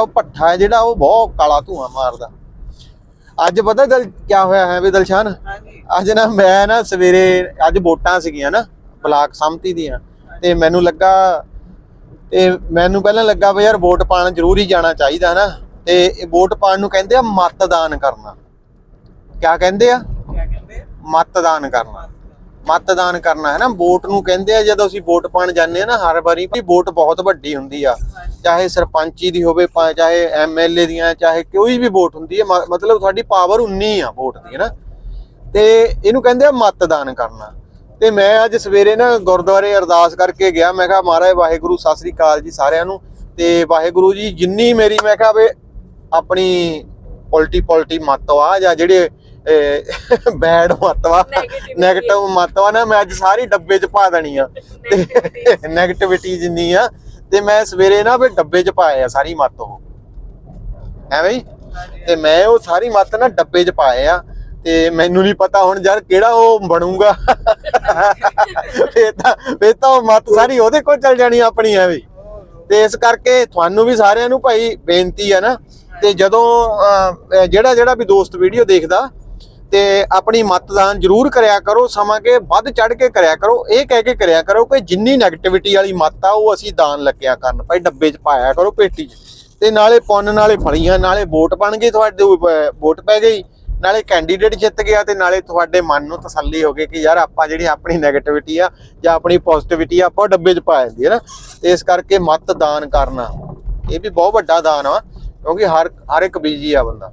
ਉਹ ਭੱਠਾ ਹੈ ਜਿਹੜਾ ਉਹ ਬਹੁਤ ਕਾਲਾ ਧੂਆਂ ਮਾਰਦਾ। ਅੱਜ ਪਤਾ ਦਲ ਕੀ ਹੋਇਆ ਹੈ ਵੀ ਦਲਸ਼ਾਨ? ਹਾਂਜੀ। ਅੱਜ ਨਾ ਮੈਂ ਨਾ ਸਵੇਰੇ ਅੱਜ ਵੋਟਾਂ ਸੀਗੀਆਂ ਨਾ ਬਲਾਕ ਸੰਮਤੀ ਦੀਆਂ ਤੇ ਮੈਨੂੰ ਲੱਗਾ ਤੇ ਮੈਨੂੰ ਪਹਿਲਾਂ ਲੱਗਾ ਵੀ ਯਾਰ ਵੋਟ ਪਾਣ ਜ਼ਰੂਰ ਜਾਣਾ ਚਾਹੀਦਾ ਨਾ ਤੇ ਇਹ ਵੋਟ ਪਾਣ ਨੂੰ ਕਹਿੰਦੇ ਆ ਮਤਦਾਨ ਕਰਨਾ। ਕਿਆ ਕਹਿੰਦੇ ਆ? ਕੀ ਕਹਿੰਦੇ ਮਤਦਾਨ ਕਰਨਾ। ਮਤਦਾਨ ਕਰਨਾ ਹੈ ਨਾ ਵੋਟ ਨੂੰ ਕਹਿੰਦੇ ਆ ਜਦੋਂ ਅਸੀਂ ਵੋਟ ਪਾਣ ਜਾਂਦੇ ਆ ਨਾ ਹਰ ਵਾਰੀ ਵੀ ਵੋਟ ਬਹੁਤ ਵੱਡੀ ਹੁੰਦੀ ਆ। ਚਾਹੇ ਸਰਪੰਚੀ ਦੀ ਹੋਵੇ ਪਾ- ਚਾਹੇ ਐਮਐਲਏ ਦੀਆਂ ਚਾਹੇ ਕੋਈ ਵੀ ਵੋਟ ਹੁੰਦੀ ਹੈ ਮਤਲਬ ਤੁਹਾਡੀ ਪਾਵਰ ਉਨੀ ਆ ਵੋਟ ਦੀ ਹੈ ਨਾ? ਤੇ ਇਹਨੂੰ ਕਹਿੰਦੇ ਆ ਮਤਦਾਨ ਕਰਨਾ। ਤੇ ਮੈਂ ਅੱਜ ਸਵੇਰੇ ਨਾ ਗੁਰਦੁਆਰੇ ਅਰਦਾਸ ਕਰਕੇ ਗਿਆ ਮੈਂ ਕਿਹਾ ਮਹਾਰਾਜ ਵਾਹਿਗੁਰੂ ਸਤਿ ਸ੍ਰੀ ਅਕਾਲ ਜੀ ਸਾਰਿਆਂ ਨੂੰ। ਤੇ ਵਾਹਿਗੁਰੂ ਜੀ ਜਿੰਨੀ ਮੇਰੀ ਮੈਂ ਕਿਹਾ ਵੀ ਆਪਣੀ ਪੋਲਟੀ ਪੋਲਟੀ ਮਤਵਾ ਜਾਂ ਜਿਹੜੇ ਬੈਡ ਮਤਵਾ Negativity ਨੈਗੇਟਿਵ ਮਤਵਾ ਨਾ ਮੈਂ ਅੱਜ ਸਾਰੀ ਡੱਬੇ 'ਚ ਪਾ ਦੇਣੀ ਆ। ਤੇ ਨੈਗੇਟਿਵਿਟੀ ਜਿੰਨੀ ਆ ਤੇ ਮੈਂ ਸਵੇਰੇ ਨਾ ਵੀ ਡੱਬੇ 'ਚ ਪਾਏ ਆ ਸਾਰੀ ਮੱਤ ਉਹ। ਐਵੇਂ ਹੀ ਤੇ ਮੈਂ ਉਹ ਸਾਰੀ ਮੱਤ ਨਾ ਡੱਬੇ 'ਚ ਪਾਏ ਆ ਤੇ ਮੈਨੂੰ ਨਹੀਂ ਪਤਾ ਹੁਣ ਯਾਰ ਕਿਹੜਾ ਉਹ ਬਣੂਗਾ। ਫੇਰ ਤਾਂ ਫੇਰ ਤਾਂ ਉਹ ਮੱਤ ਸਾਰੀ ਉਹਦੇ ਕੋਲ ਚਲ ਜਾਣੀ ਆਪਣੀ ਐਵੇਂ ਹੀ। ਤੇ ਇਸ ਕਰਕੇ ਤੁਹਾਨੂੰ ਵੀ ਸਾਰਿਆਂ ਨੂੰ ਭਾਈ ਬੇਨਤੀ ਆ ਨਾ, ਤੇ ਜਦੋਂ ਜਿਹੜਾ ਜਿਹੜਾ ਵੀ ਦੋਸਤ ਵੀਡੀਓ ਦੇਖਦਾ ਤੇ ਆਪਣੀ ਮਤਦਾਨ ਜ਼ਰੂਰ ਕਰਿਆ ਕਰੋ, ਸਮਾਂ ਕੇ ਵੱਧ ਚੜ ਕੇ ਕਰਿਆ ਕਰੋ। ਇਹ ਕਹਿ ਕੇ ਕਰਿਆ ਕਰੋ ਕਿ ਜਿੰਨੀ 네ਗੇਟਿਵਿਟੀ ਵਾਲੀ ਮਤ ਆ, ਉਹ ਅਸੀਂ ਦਾਨ ਲੱਗਿਆ ਕਰਨ। ਭਾਈ ਡੱਬੇ 'ਚ ਪਾਇਆ ਕਰੋ ਪੇਟੀ 'ਚ। ਤੇ ਨਾਲੇ ਪੁੰਨ ਨਾਲੇ ਫਲੀਆਂ, ਨਾਲੇ ਵੋਟ ਬਣ ਗਈ, ਤੁਹਾਡੇ ਵੋਟ ਪੈ ਗਈ। ਨਾਲੇ ਕੈਂਡੀਡੇਟ ਜਿੱਤ ਗਿਆ ਤੇ ਨਾਲੇ ਤੁਹਾਡੇ ਮਨ ਨੂੰ ਤਸੱਲੀ ਹੋ ਗਈ ਕਿ ਯਾਰ ਆਪਾਂ ਜਿਹੜੀ ਆਪਣੀ 네ਗੇਟਿਵਿਟੀ ਆ ਜਾਂ ਆਪਣੀ ਪੋਜ਼ਿਟਿਵਿਟੀ ਆ, ਆਪਾਂ ਉਹ ਡੱਬੇ 'ਚ ਪਾ ਜਾਂਦੀ ਹੈ ਨਾ। ਇਸ ਕਰਕੇ ਮਤ ਦਾਨ ਕਰਨਾ। ਇਹ ਵੀ ਬਹੁਤ ਵੱਡਾ ਦਾਨ ਆ, ਕਿਉਂਕਿ ਹਰ ਹਰ ਇੱਕ ਬੀਜੀ ਆ ਬੰਦਾ।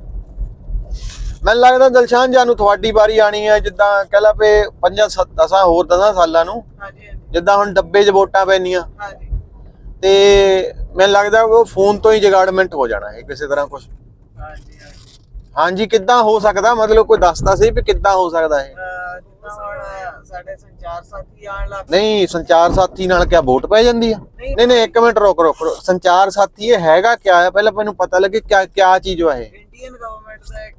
ਮੈਨੂੰ ਲੱਗਦਾ ਦਲਸ਼ਾਨ ਜਾਨੂੰ ਤੁਹਾਡੀ ਵਾਰੀ ਆਣੀ ਹੈ ਜਿੱਦਾਂ ਕਹਿ ਲਾ ਪਏ ਪੰਜਾਂ ਸੱਤ ਦਸਾਂ ਹੋਰ ਦਸਾਂ ਸਾਲਾਂ ਨੂੰ ਹਾਂਜੀ ਜਿੱਦਾਂ ਹੁਣ ਡੱਬੇ 'ਚ ਵੋਟਾਂ ਪੈਣੀਆਂ। ਹਾਂਜੀ। ਤੇ ਮੈਨੂੰ ਲੱਗਦਾ ਉਹ ਫੋਨ ਤੋਂ ਹੀ ਜਗਾੜਮੈਂਟ ਹੋ ਜਾਣਾ ਹੈ ਕਿਸੇ ਤਰ੍ਹਾਂ ਕੁਝ ਹਾਂਜੀ ਹਾਂਜੀ। ਹਾਂਜੀ ਕਿੱਦਾਂ ਹੋ ਸਕਦਾ? ਮਤਲਬ ਕੋਈ ਦੱਸਦਾ ਸੀ ਵੀ ਕਿੱਦਾਂ ਹੋ ਸਕਦਾ ਹੈ ਸਾਡੇ ਸੰਚਾਰ ਸਾਥੀ ਆਣ ਲੱਗ ਨਹੀਂ ਸੰਚਾਰ ਸਾਥੀ ਨਾਲ ਕਿਆ ਵੋਟ ਪੈ ਜਾਂਦੀ ਆ? ਨਹੀਂ ਨਹੀਂ ਇੱਕ ਮਿੰਟ ਰੁਕ ਰੁਕ। ਸੰਚਾਰ ਸਾਥੀ ਇਹ ਹੈਗਾ ਕਿਆ ਹੈ ਪਹਿਲਾਂ ਮੈਨੂੰ ਪਤਾ ਲੱਗੇ ਕਿਆ ਕਿਆ ਚੀਜ਼ ਹੈ ਇਹ। ਇੰਡੀਅਨ ਗਵਰਨਮੈਂਟ ਦਾ ਇੱਕ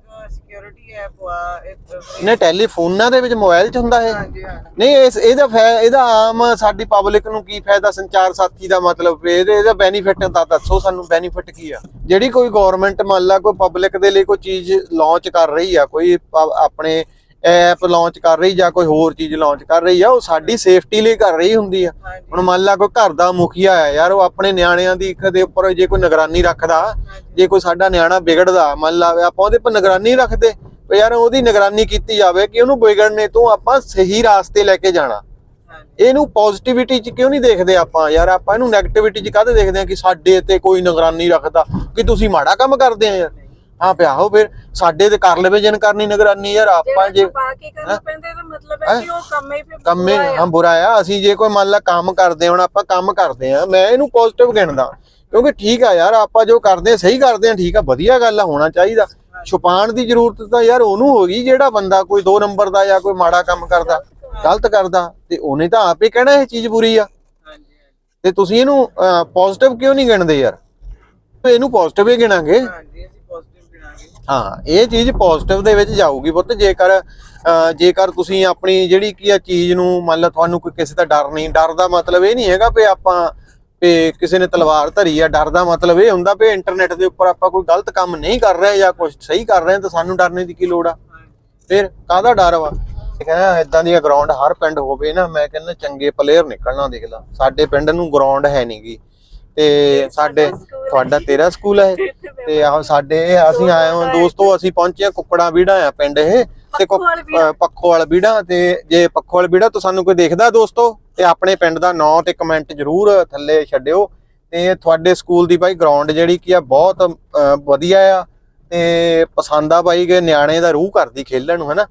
ਸਿਕਿਉਰਿਟੀ ਐਪ ਆ ਇੱਕ ਨੇ ਟੈਲੀਫੋਨਾਂ ਦੇ ਵਿੱਚ ਮੋਬਾਈਲ 'ਚ ਹੁੰਦਾ ਇਹ? ਹਾਂਜੀ ਨਹੀਂ ਇਸ ਇਹਦਾ ਇਹਦਾ ਆਮ ਸਾਡੀ ਪਬਲਿਕ ਨੂੰ ਕੀ ਫਾਇਦਾ ਸੰਚਾਰ ਸਾਥੀ ਦਾ ਮਤਲਬ? ਇਹਦੇ ਇਹਦਾ ਬੈਨੀਫਿਟ ਤਾਂ ਦੱਸੋ ਸਾਨੂੰ ਬੈਨੀਫਿਟ ਕੀ ਆ? ਜਿਹੜੀ ਕੋਈ ਗਵਰਨਮੈਂਟ ਮੰਨ ਲਾ ਕੋਈ ਪਬਲਿਕ ਦੇ ਲਈ ਕੋਈ ਚੀਜ਼ ਲਾਂਚ ਕਰ ਰਹੀ ਆ ਕੋਈ ਆਪਣੇ ਐਪ ਲਾਂਚ ਕਰ ਰਹੀ ਜਾਂ ਕੋਈ ਹੋਰ ਚੀਜ਼ ਲਾਂਚ ਕਰ ਰਹੀ ਆ ਉਹ ਸਾਡੀ ਸੇਫਟੀ ਲਈ ਕਰ ਰਹੀ ਹੁੰਦੀ ਆ। ਹੁਣ ਮੰਨ ਲਾ ਕੋਈ ਘਰ ਦਾ ਮੁਖੀਆ ਆ ਯਾਰ ਉਹ ਆਪਣੇ ਨਿਆਣਿਆਂ ਦੀ ਇੱਕ ਦੇ ਉੱਪਰ ਜੇ ਕੋਈ ਨਿਗਰਾਨੀ ਰੱਖਦਾ ਜੇ ਕੋਈ ਸਾਡਾ ਨਿਆਣਾ ਵਿਗੜਦਾ ਮੰਨ ਲਾ ਆਪਾਂ ਉਹਦੇ ਉੱਪਰ ਨਿਗਰਾਨੀ ਰੱਖਦੇ ਵੀ ਯਾਰ ਉਹਦੀ ਨਿਗਰਾਨੀ ਕੀਤੀ ਜਾਵੇ ਕਿ ਉਹਨੂੰ ਵਿਗੜਨੇ ਤੋਂ ਆਪਾਂ ਸਹੀ ਰਾਸਤੇ ਲੈ ਕੇ ਜਾਣਾ। ਇਹਨੂੰ ਪੋਜ਼ਿਟਿਵਿਟੀ ਚ ਕਿਉਂ ਨਹੀਂ ਦੇਖਦੇ ਆਪਾਂ? ਯਾਰ ਆਪਾਂ ਇਹਨੂੰ 네ਗੇਟਿਵਿਟੀ ਚ ਕਾਹਦੇ ਦੇਖਦੇ ਆ ਕਿ ਸਾਡੇ ਤੇ ਕੋਈ ਨਿਗਰਾਨੀ ਰੱਖਦਾ ਕਿ ਤੁਸੀਂ ਮਾੜਾ ਕੰਮ ਕਰਦੇ ਆ ਯਾਰ। ਹਾਂ ਪਿਆ ਹੋ ਫਿਰ ਸਾਡੇ ਤੇ ਕਰ ਲਵੇ ਜਨ ਕਰਨੀ ਨਿਗਰਾਨੀ ਯਾਰ ਆਪਾਂ ਜੇ ਪਾ ਕੇ ਕਰਨਾ ਪੈਂਦਾ ਇਹਦਾ ਮਤਲਬ ਹੈ ਕਿ ਉਹ ਕੰਮ ਹੀ ਫਿਰ ਕੰਮੇ ਬੁਰਾ ਆ। ਹਾਂ ਬੁਰਾ ਆ। ਅਸੀਂ ਜੇ ਕੋਈ ਮੰਨ ਲਾ ਕੰਮ ਕਰਦੇ ਹੁਣ ਆਪਾਂ ਕੰਮ ਕਰਦੇ ਆ ਮੈਂ ਇਹਨੂੰ ਪੋਜ਼ਿਟਿਵ ਗਿਣਦਾ। ਕਿਉਂਕਿ ਠੀਕ ਆ ਯਾਰ ਆਪਾਂ ਜੋ ਕਰਦੇ ਆ ਸਹੀ ਕਰਦੇ ਆ ਠੀਕ ਆ ਵਧੀਆ ਗੱਲ ਆ ਹੋਣਾ ਚਾਹੀਦਾ। ਛੁਪਾਉਣ ਦੀ ਜ਼ਰੂਰਤ ਤਾਂ ਯਾਰ ਉਹਨੂੰ ਹੋ ਗਈ ਜਿਹੜਾ ਬੰਦਾ ਕੋਈ 2 ਨੰਬਰ ਦਾ ਜਾਂ ਕੋਈ ਮਾੜਾ ਕੰਮ ਕਰਦਾ ਗਲਤ ਕਰਦਾ ਤੇ ਉਹਨੇ ਤਾਂ ਆਪੇ ਕਹਿਣਾ ਇਹ ਚੀਜ਼ ਬੁਰੀ ਆ। ਤੇ ਤੁਸੀਂ ਇਹਨੂੰ ਪੋਜ਼ਿਟਿਵ ਕਿਉਂ ਨਹੀਂ ਗਿਣਦੇ ਯਾਰ? ਇਹਨੂੰ ਪੋਜ਼ਿਟਿਵ ਹੀ ਗਿਣਾਂਗੇ ਹਾਂਜੀ ਅਸੀਂ ਪੋਜ਼ਿਟਿਵ ਗਿਣਾਂਗੇ ਹਾਂ ਇਹ ਚੀਜ਼ ਪੋਜ਼ਿਟਿਵ ਦੇ ਵਿੱਚ ਜਾਊਗੀ ਪੁੱਤ ਜੇਕਰ ਜੇਕਰ ਤੁਸੀਂ ਆਪਣੀ ਜਿਹੜੀ ਕੀ ਆ ਚੀਜ਼ ਨੂੰ ਮੰਨ ਲਓ ਤੁਹਾਨੂੰ ਕੋਈ ਕਿਸੇ ਦਾ ਡਰ ਨਹੀਂ ਡਰ ਦਾ ਮਤਲਬ ਇਹ ਨਹੀਂ ਹੈਗਾ ਵੀ ਆਪਾਂ ਵੀ ਕਿਸੇ ਨੇ ਤਲਵਾਰ ਧਰੀ ਆ ਡਰ ਦਾ ਮਤਲਬ ਇਹ ਹੁੰਦਾ ਵੀ ਇੰਟਰਨੈਟ ਦੇ ਉੱਪਰ ਆਪਾਂ ਕੋਈ ਗਲਤ ਕੰਮ ਨਹੀਂ ਕਰ ਰਹੇ ਜਾਂ ਕੁਝ ਸਹੀ ਕਰ ਰਹੇ ਤਾਂ ਸਾਨੂੰ ਡਰਨੇ ਦੀ ਕੀ ਲੋੜ ਆ? ਫਿਰ ਕਾਹਦਾ ਡਰ ਵਾ? ਕਹਿੰਦਾ ਇਦਾਂ ਦੀਆਂ ਗਰਾਊਂਡ ਹਰ ਪਿੰਡ ਹੋਵੇ ਨਾ ਮੈਂ ਕਹਿੰਦਾ ਚੰਗੇ ਪਲੇਅਰ ਨਿਕਲਣਾ ਦੇਖ ਲਾ। ਸਾਡੇ ਪਿੰਡ ਨੂੰ ਗਰਾਊਂਡ ਹੈ ਨਹੀਂਗੀ ਤੇ ਸਾਡੇ ਤੁਹਾਡਾ ਤੇਰਾ ਸਕੂਲ ਹੈ? ਤੇ ਆਹ ਸਾਡੇ ਅਸੀਂ ਆਏ ਹਾਂ ਦੋਸਤੋ ਅਸੀਂ ਪਹੁੰਚੇ ਹਾਂ ਕੁੱਕੜਾਂ ਵੀੜਾ ਆ ਪਿੰਡ ਇਹ ਤੇ ਕੁ- ਪੱਖੋਵਾਲ ਵੀੜਾ। ਤੇ ਜੇ ਪੱਖੋਵਾਲ ਵੀੜਾ ਤੋਂ ਸਾਨੂੰ ਕੋਈ ਦੇਖਦਾ ਦੋਸਤੋ ਤੇ ਆਪਣੇ ਪਿੰਡ ਦਾ ਨਾਂ ਤੇ ਕਮੈਂਟ ਜਰੂਰ ਥੱਲੇ ਛੱਡਿਓ। ਤੇ ਤੁਹਾਡੇ ਸਕੂਲ ਦੀ ਬਾਈ ਗਰਾਊਂਡ ਜਿਹੜੀ ਕੀ ਆ ਬਹੁਤ ਵਧੀਆ ਆ ਤੇ ਪਸੰਦ ਆ ਬਾਈ ਕਿ ਨਿਆਣੇ ਦਾ ਰੂਹ ਕਰਦੀ ਖੇਲਣ ਨੂੰ ਹਨਾ?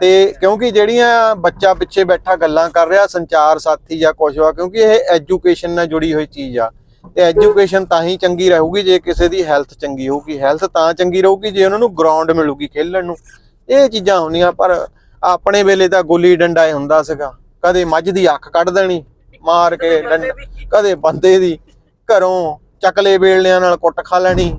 ਤੇ ਕਿਉਂਕਿ ਜਿਹੜੀਆਂ ਬੱਚਾ ਪਿੱਛੇ ਬੈਠਾ ਗੱਲਾਂ ਕਰ ਰਿਹਾ ਸੰਚਾਰ ਸਾਥੀ ਜਾਂ ਕੁਛ ਵਾ ਕਿਉਂਕਿ ਇਹ ਐਜੂਕੇਸ਼ਨ ਨਾਲ ਜੁੜੀ ਹੋਈ ਚੀਜ਼ ਆ। ਤੇ ਐਜੂਕੇਸ਼ਨ ਤਾਂ ਹੀ ਚੰਗੀ ਰਹੂਗੀ ਜੇ ਕਿਸੇ ਦੀ ਹੈਲਥ ਚੰਗੀ ਹੋਊਗੀ। ਹੈਲਥ ਤਾਂ ਚੰਗੀ ਰਹੂਗੀ ਜੇ ਉਹਨਾਂ ਨੂੰ ਗਰਾਊਂਡ ਮਿਲੂਗੀ ਖੇਲਣ ਨੂੰ। ਇਹ ਚੀਜ਼ਾਂ ਹੁੰਦੀਆਂ ਪਰ ਆਪਣੇ ਵੇਲੇ ਤਾਂ ਗੁੱਲੀ ਡੰਡਾ ਹੀ ਹੁੰਦਾ ਸੀਗਾ। ਕਦੇ ਮੱਝ ਦੀ ਅੱਖ ਕੱਢ ਦੇਣੀ ਮਾਰ ਕੇ ਡੰਡਾ ਕਦੇ ਬੰਦੇ ਦੀ। ਘਰੋਂ ਚੱਕਲੇ ਵੇਲਣਿਆਂ ਨਾਲ ਕੁੱਟ ਖਾ ਲੈਣੀ।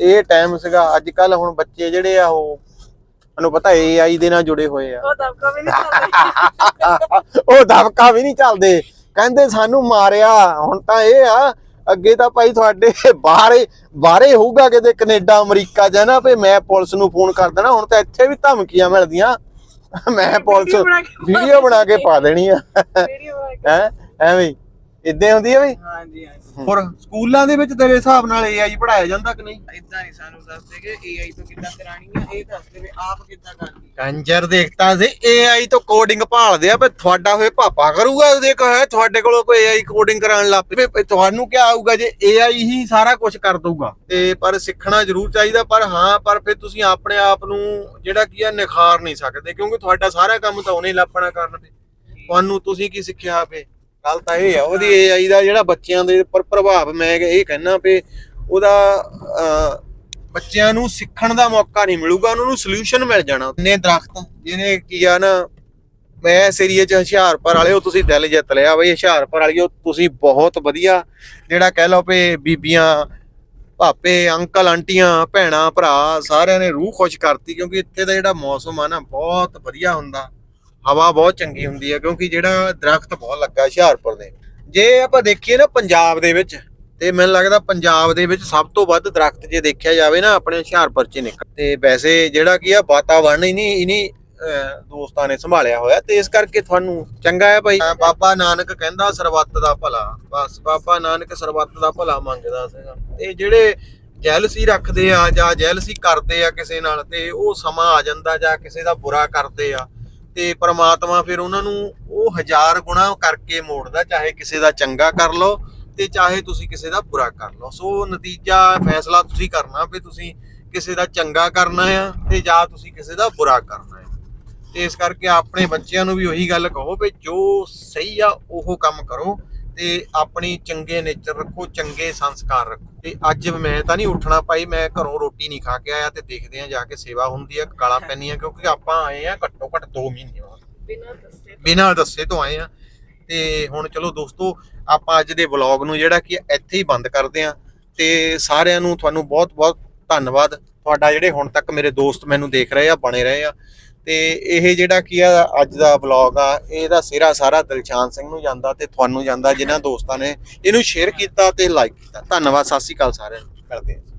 ਇਹ ਟਾਈਮ ਸੀਗਾ। ਅੱਜ ਕੱਲ ਹੁਣ ਬੱਚੇ ਜਿਹੜੇ ਆ ਉਹ ਤੁਹਾਨੂੰ ਪਤਾ ਏਆਈ ਦੇ ਨਾਲ ਜੁੜੇ ਹੋਏ ਆ। ਉਹ ਦਬਕਾ ਵੀ ਨਹੀਂ ਚੱਲਦਾ। ਉਹ ਦਬਕਾ ਵੀ ਨਹੀਂ ਚੱਲਦੇ। ਕਹਿੰਦੇ ਸਾਨੂੰ ਮਾਰਿਆ। ਹੁਣ ਤਾਂ ਇਹ ਆ ਅੱਗੇ ਤਾਂ ਭਾਈ ਤੁਹਾਡੇ ਬਾਹਰੇ ਬਾਹਰੇ ਹੋਊਗਾ ਕਿਤੇ ਕੈਨੇਡਾ ਅਮਰੀਕਾ ਜਾਂ ਨਾ ਮੈਂ ਪੁਲਿਸ ਨੂੰ ਫੋਨ ਕਰ ਦੇਣਾ ਹੁਣ ਤਾਂ ਇੱਥੇ ਵੀ ਧਮਕੀਆਂ ਮਿਲਦੀਆਂ। ਮੈਂ ਪੁਲਿਸ ਵੀਡੀਓ ਬਣਾ ਕੇ ਪਾ ਦੇਣੀ। ਆ ਹੈ? ਐਵੇਂ ਇਦਾਂ ਹੁੰਦੀ ਆ ਬਈ? ਹਾਂਜੀ ਹਾਂਜੀ। ਹੋਰ ਸਕੂਲਾਂ ਦੇ ਵਿੱਚ ਤੇਰੇ ਹਿਸਾਬ ਨਾਲ AI ਪੜਾਇਆ ਜਾਂਦਾ ਕਿ ਨਹੀਂ? ਇਦਾਂ ਨਹੀਂ ਸਾਨੂੰ ਦੱਸਦੇ ਕਿ AI ਤੋਂ ਕਿੱਦਾਂ ਕਰਾਣੀ ਆ ਇਹ ਦੱਸਦੇ ਵੀ ਆਪ ਕਿੱਦਾਂ ਕਰਨੀ। ਕੰਜਰ ਦੇਖਤਾ ਸੀ AI ਤੋਂ ਕੋਡਿੰਗ ਭਾਲਦੇ ਆ ਵੀ ਤੁਹਾਡਾ ਹੋਏ ਪਾਪਾ ਕਰੂਗਾ ਦੇਖੋ ਹੈ? ਤੁਹਾਡੇ ਕੋਲੋਂ ਕੋਈ AI ਕੋਡਿੰਗ ਕਰਾਉਣ ਲੱਗ ਪਏ ਤੁਹਾਨੂੰ ਕੀ ਆਊਗਾ ਜੇ AI ਹੀ ਸਾਰਾ ਕੁਝ ਕਰ ਦਊਗਾ? ਤੇ ਪਰ ਸਿੱਖਣਾ ਜ਼ਰੂਰ ਚਾਹੀਦਾ ਪਰ ਹਾਂ ਪਰ ਫਿਰ ਤੁਸੀਂ ਆਪਣੇ ਆਪ ਨੂੰ ਜਿਹੜਾ ਕੀ ਆ ਨਿਖਾਰ ਨਹੀਂ ਸਕਦੇ ਕਿਉਂਕਿ ਤੁਹਾਡਾ ਸਾਰਾ ਕੰਮ ਤਾਂ ਉਹਨੇ ਲਾਪਣਾ ਕਰਨ ਤੇ। ਤੁਹਾਨੂੰ ਤੁਸੀਂ ਕੀ ਸਿੱਖਿਆ ਆਪੇ? ਗੱਲ ਤਾਂ ਇਹ ਆ ਉਹਦੀ AI ਦਾ ਜਿਹੜਾ ਬੱਚਿਆਂ ਦੇ ਉੱਪਰ ਪ੍ਰਭਾਵ ਮੈਂ ਇਹ ਕਹਿਣਾ ਵੀ ਉਹਦਾ ਅਹ, ਬੱਚਿਆਂ ਨੂੰ ਸਿੱਖਣ ਦਾ ਮੌਕਾ ਨਹੀਂ ਮਿਲੂਗਾ ਉਹਨਾਂ ਨੂੰ ਸੋਲੂਸ਼ਨ ਮਿਲ ਜਾਣਾ। ਨੇ ਦਰਖਤ ਜਿਹਨੇ ਕੀ ਆ ਨਾ ਮੈਂ ਇਸ ਏਰੀਏ ਚ ਹੁਸ਼ਿਆਰਪੁਰ ਵਾਲਿਓ ਤੁਸੀਂ ਦਿਲ ਜਿੱਤ ਲਿਆ ਬਈ ਹੁਸ਼ਿਆਰਪੁਰ ਵਾਲਿਓ ਤੁਸੀਂ ਬਹੁਤ ਵਧੀਆ ਜਿਹੜਾ ਕਹਿ ਲਓ ਵੀ ਬੀਬੀਆਂ ਭਾਪੇ ਅੰਕਲ ਆਂਟੀਆਂ ਭੈਣਾਂ ਭਰਾ ਸਾਰਿਆਂ ਨੇ ਰੂਹ ਖੁਸ਼ ਕਰਤੀ ਕਿਉਂਕਿ ਇੱਥੇ ਦਾ ਜਿਹੜਾ ਮੌਸਮ ਆ ਨਾ ਬਹੁਤ ਵਧੀਆ ਹੁੰਦਾ। ਹਵਾ ਬਹੁਤ ਚੰਗੀ ਹੁੰਦੀ ਹੈ ਕਿਉਂਕਿ ਜਿਹੜਾ ਦਰਖਤ ਬਹੁਤ ਲੱਗਾ ਹੁਸ਼ਿਆਰਪੁਰ ਦੇ। ਜੇ ਆਪਾਂ ਦੇਖੀਏ ਨਾ ਪੰਜਾਬ ਦੇ ਵਿੱਚ, ਤੇ ਮੈਨੂੰ ਲੱਗਦਾ ਪੰਜਾਬ ਦੇ ਵਿੱਚ ਸਭ ਤੋਂ ਵੱਧ ਦਰਖਤ ਜੇ ਦੇਖਿਆ ਜਾਵੇ ਨਾ, ਆਪਣੇ ਹੁਸ਼ਿਆਰਪੁਰ ਚ ਨਿਕਲ। ਤੇ ਵੈਸੇ ਜਿਹੜਾ ਕੀ ਆ ਵਾਤਾਵਰਣ ਹੀ ਨਹੀਂ ਇਨੀ ਦੋਸਤਾਂ ਨੇ ਸੰਭਾਲਿਆ ਹੋਇਆ, ਤੇ ਇਸ ਕਰਕੇ ਤੁਹਾਨੂੰ ਚੰਗਾ ਹੈ ਭਾਈ ਬਾਬਾ ਨਾਨਕ ਕਹਿੰਦਾ, ਸਰਬੱਤ ਦਾ ਭਲਾ। ਬਸ, ਬਾਬਾ ਨਾਨਕ ਸਰਬੱਤ ਦਾ ਭਲਾ ਮੰਗਦਾ ਸੀਗਾ। ਤੇ ਜਿਹੜੇ ਜੈਲਸੀ ਰੱਖਦੇ ਆ ਜਾਂ ਜੈਲਸੀ ਕਰਦੇ ਆ ਕਿਸੇ ਨਾਲ, ਤੇ ਉਹ ਸਮਾਂ ਆ ਜਾਂਦਾ ਜਾਂ ਕਿਸੇ ਦਾ ਬੁਰਾ ਕਰਦੇ ਆ ਤੇ ਪ੍ਰਮਾਤਮਾ ਫਿਰ ਉਹਨਾਂ ਨੂੰ ਉਹ ਹਜ਼ਾਰ ਗੁਣਾ ਕਰਕੇ ਮੋੜਦਾ, ਚਾਹੇ ਕਿਸੇ ਦਾ ਚੰਗਾ ਕਰ ਲਓ ਤੇ ਚਾਹੇ ਤੁਸੀਂ ਕਿਸੇ ਦਾ ਬੁਰਾ ਕਰ ਲਓ। ਸੋ ਨਤੀਜਾ, ਫੈਸਲਾ ਤੁਸੀਂ ਕਰਨਾ ਵੀ ਤੁਸੀਂ ਕਿਸੇ ਦਾ ਚੰਗਾ ਕਰਨਾ ਆ ਤੇ ਜਾਂ ਤੁਸੀਂ ਕਿਸੇ ਦਾ ਬੁਰਾ ਕਰਨਾ ਹੈ ਤੇ ਇਸ ਕਰਕੇ ਆਪਣੇ ਬੱਚਿਆਂ ਨੂੰ ਵੀ ਉਹੀ ਗੱਲ ਕਹੋ ਵੀ ਜੋ ਸਹੀ ਆ, ਉਹ ਕੰਮ ਕਰੋ। ਤੇ ਆਪਣੀ ਚੰਗੇ ਨੇਚਰ ਰੱਖੋ ਚੰਗੇ ਸੰਸਕਾਰ ਰੱਖੋ। ਤੇ ਅੱਜ ਮੈਂ ਤਾਂ ਨਹੀਂ ਉੱਠਣਾ ਭਾਈ ਮੈਂ ਘਰੋਂ ਰੋਟੀ ਨਹੀਂ ਖਾ ਕੇ ਆਇਆ ਤੇ ਦੇਖਦੇ ਆ ਜਾ ਕੇ ਸੇਵਾ ਹੁੰਦੀ ਆ ਗਾਲਾਂ ਪੈਣੀਆਂ ਕਿਉਂਕਿ ਆਪਾਂ ਆਏ ਆ ਘੱਟੋ ਘੱਟ 2 ਮਹੀਨੇ ਬਾਅਦ। ਬਿਨਾਂ ਦੱਸੇ ਬਿਨਾਂ ਦੱਸੇ ਤੋਂ ਆਏ ਆ ਤੇ ਹੁਣ ਚਲੋ ਦੋਸਤੋ ਆਪਾਂ ਅੱਜ ਦੇ ਵਲੌਗ ਨੂੰ ਜਿਹੜਾ ਕਿ ਇੱਥੇ ਹੀ ਬੰਦ ਕਰਦੇ ਆ ਤੇ ਸਾਰਿਆਂ ਨੂੰ ਤੁਹਾਨੂੰ ਬਹੁਤ ਬਹੁਤ ਧੰਨਵਾਦ। ਤੁਹਾਡਾ ਜਿਹੜੇ ਹੁਣ ਤੱਕ ਮੇਰੇ ਦੋਸਤ ਮੈਨੂੰ ਦੇਖ ਰਹੇ ਆ ਬਣੇ ਰਹੇ ਆ। ਤੇ ਇਹ ਜਿਹੜਾ ਕੀ ਆ, ਅੱਜ ਦਾ ਵਲੌਗ ਆ, ਇਹਦਾ ਸਿਰਾ ਸਾਰਾ ਦਿਲਸ਼ਾਨ ਸਿੰਘ ਨੂੰ ਜਾਂਦਾ ਤੇ ਤੁਹਾਨੂੰ ਜਾਂਦਾ, ਜਿਨ੍ਹਾਂ ਦੋਸਤਾਂ ਨੇ ਇਹਨੂੰ ਸ਼ੇਅਰ ਕੀਤਾ ਤੇ ਲਾਈਕ ਕੀਤਾ। ਧੰਨਵਾਦ, ਸਤਿ ਸ਼੍ਰੀ ਅਕਾਲ ਸਾਰਿਆਂ ਨੂੰ। ਕਰਦੇ ਆ